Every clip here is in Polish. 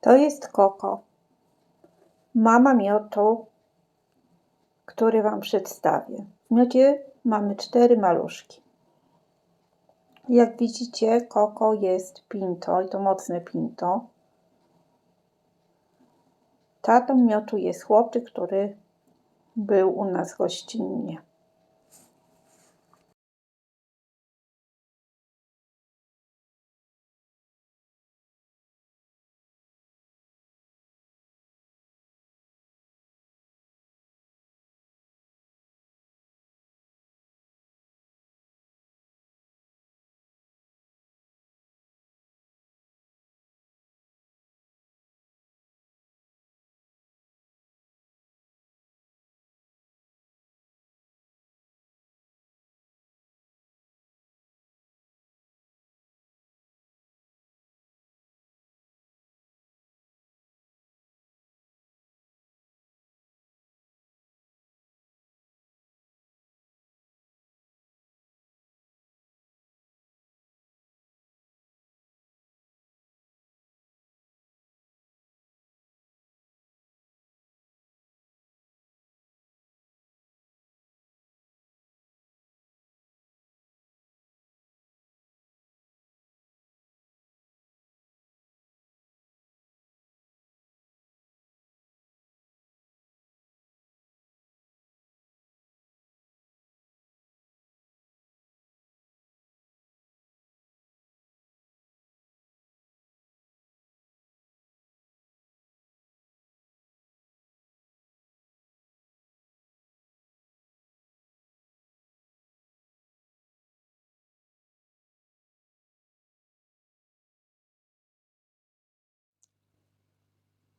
To jest Koko, mama miotu, który Wam przedstawię. W miocie mamy cztery maluszki. Jak widzicie, Koko jest pinto i to mocne pinto. Tatą miotu jest chłopczyk, który był u nas gościnnie.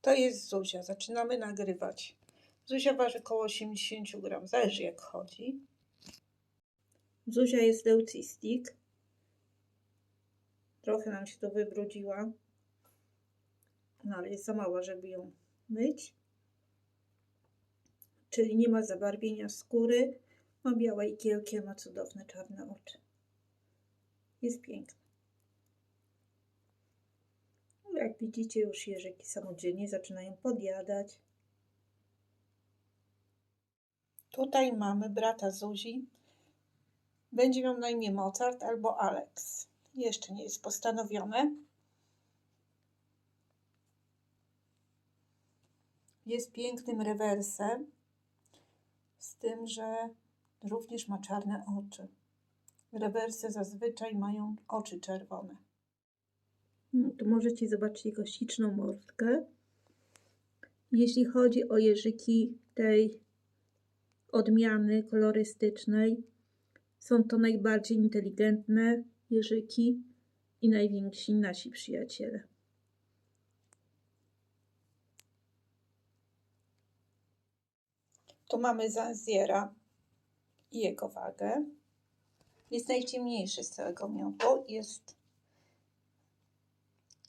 To jest Zuzia. Zaczynamy nagrywać. Zuzia waży około 80 gram, zależy jak chodzi. Zuzia jest leucistic. Trochę nam się to wybrudziła. No ale jest za mała, żeby ją myć. Czyli nie ma zabarwienia skóry. Ma białe igielki, a ma cudowne czarne oczy. Jest piękna. Jak widzicie, już jeżyki samodzielnie zaczynają podjadać. Tutaj mamy brata Zuzi. Będzie miał na imię Mozart albo Alex. Jeszcze nie jest postanowione. Jest pięknym rewersem, z tym, że również ma czarne oczy. Rewersy zazwyczaj mają oczy czerwone. No, tu możecie zobaczyć jego śliczną mordkę. Jeśli chodzi o jeżyki tej odmiany kolorystycznej, są to najbardziej inteligentne jeżyki i najwięksi nasi przyjaciele. Tu mamy Zanziera i jego wagę. Jest najciemniejszy z całego miotu. Jest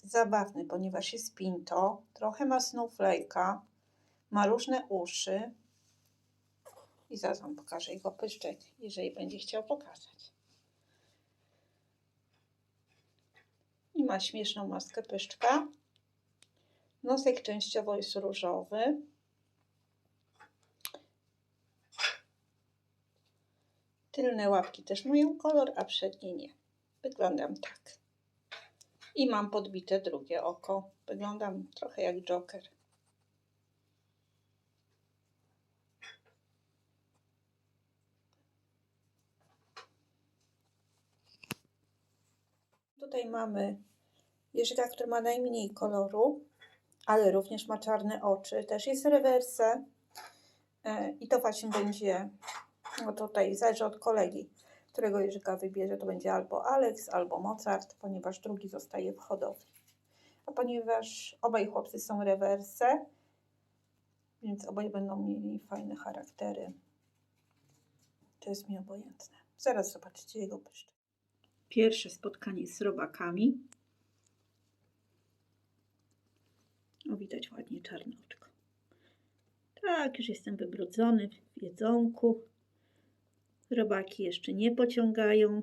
zabawny, ponieważ jest pinto, trochę ma snowflake'a, ma różne uszy i zaraz wam pokażę jego pyszczek, jeżeli będzie chciał pokazać. I ma śmieszną maskę pyszczka. Nosek częściowo jest różowy. Tylne łapki też mają kolor, a przednie nie. Wyglądam tak. I mam podbite drugie oko. Wyglądam trochę jak Joker. Tutaj mamy jeżyka, który ma najmniej koloru, ale również ma czarne oczy. Też jest rewerse. E, I to właśnie będzie, no tutaj zależy od kolegi, którego jeżyka wybierze. To będzie albo Alex, albo Mozart, ponieważ drugi zostaje w hodowli. A ponieważ obaj chłopcy są rewerse, więc oboje będą mieli fajne charaktery. To jest mi obojętne. Zaraz zobaczycie jego pyszczek. Pierwsze spotkanie z robakami. O, widać ładnie czarne oczko. Tak, już jestem wybrudzony w jedzonku. Robaki jeszcze nie pociągają.